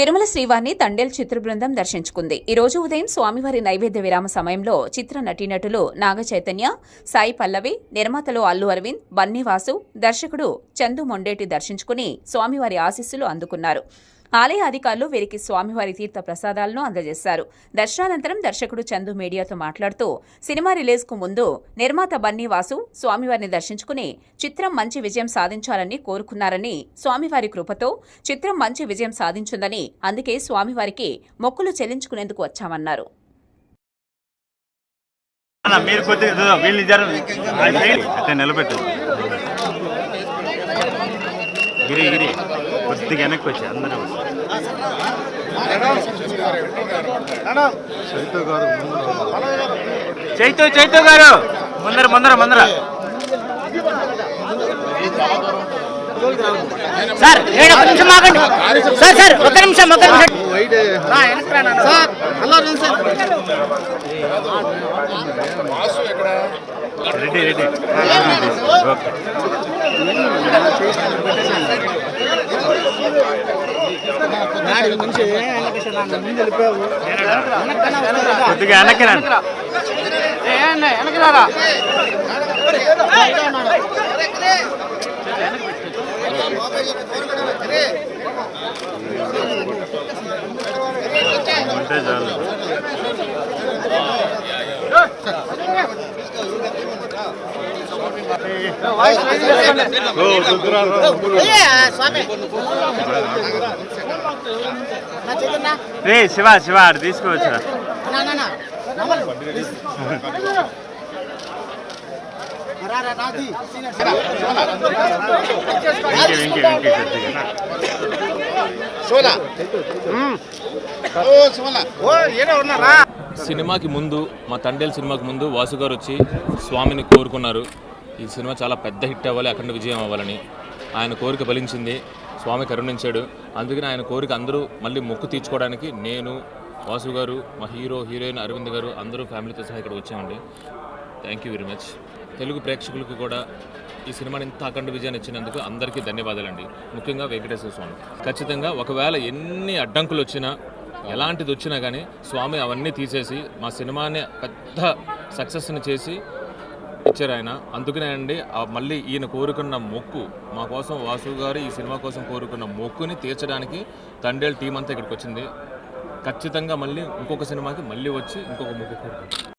తిరుమల శ్రీవారిని తండేల్ చిత్ర బృందం దర్శించుకుంది. ఈ రోజు ఉదయం స్వామివారి నైవేద్య విరామ సమయంలో చిత్ర నటీనటులు నాగ చైతన్య సాయి పల్లవి నిర్మాతలు అల్లు అరవింద్ బన్నీవాసు దర్శకుడు చందు మొండేటి దర్శించుకుని స్వామివారి ఆశీస్సులు అందుకున్నారు. ఆలయ అధికారులు వీరికి స్వామివారి తీర్థ ప్రసాదాలను అందజేశారు. దర్శనానంతరం దర్శకుడు చందు మీడియాతో మాట్లాడుతూ సినిమా రిలీజ్కు ముందు నిర్మాత బన్నీ వాసు స్వామివారిని దర్శించుకుని చిత్రం మంచి విజయం సాధించాలని కోరుకున్నారని స్వామివారి కృపతో చిత్రం మంచి విజయం సాధించిందని అందుకే స్వామివారికి మొక్కులు చెల్లించుకునేందుకు వచ్చామన్నారు. మీరు కొద్దిగా ఇదిగో గిరి గిరి. కొద్దిగా వెనక్కి వచ్చి అందరూ చైతు చైతు గారు. ముందర ముందర ముందర. సార్ ఏడు ఒక నిమిషం ఆగండి. సార్ సార్ ఒక నిమిషం ఒక నిమిషం. Sir hello sir. Ready ready. Okay. కొద్దిగా వెనక్కి వెనక్కి రారా? ఉంటే చాలు. రా. శివ శివ తీసుకోవచ్చు. సినిమాకి ముందు మా తండేల్ సినిమాకి ముందు వాసు గారు వచ్చి స్వామిని కోరుకున్నారు. ఈ సినిమా చాలా పెద్ద హిట్ అవ్వాలి అఖండ విజయం అవ్వాలని. ఆయన కోరిక ఫలించింది స్వామి కరుణించాడు. అందుకని ఆయన కోరిక అందరూ మళ్ళీ మొక్కు తీర్చుకోవడానికి నేను వాసు గారు మా హీరో హీరోయిన్ అరవింద్ గారు అందరూ ఫ్యామిలీతో సహా ఇక్కడ వచ్చామండి. Thank you very much Telugu ప్రేక్షకులకు కూడా ఈ సినిమాని ఇంత అఖండ విజయాన్ని ఇచ్చినందుకు అందరికీ ధన్యవాదాలండి. ముఖ్యంగా వెంకటేశ్వర స్వామి. ఖచ్చితంగా ఒకవేళ ఎన్ని అడ్డంకులు వచ్చినా ఎలాంటిది వచ్చినా కానీ స్వామి అవన్నీ తీసేసి మా సినిమాని పెద్ద సక్సెస్ని చేసి ఇచ్చారు ఆయన అందుకనే అండి మళ్ళీ ఈయన కోరుకున్న మొక్కు మా కోసం వాసు గారు ఈ సినిమా కోసం కోరుకున్న మొక్కుని తీర్చడానికి తండేల్ టీం అంతా ఇక్కడికి వచ్చింది. ఖచ్చితంగా మళ్ళీ ఇంకొక సినిమాకి మళ్ళీ వచ్చి ఇంకొక మొక్కు కోరుకుంటాం.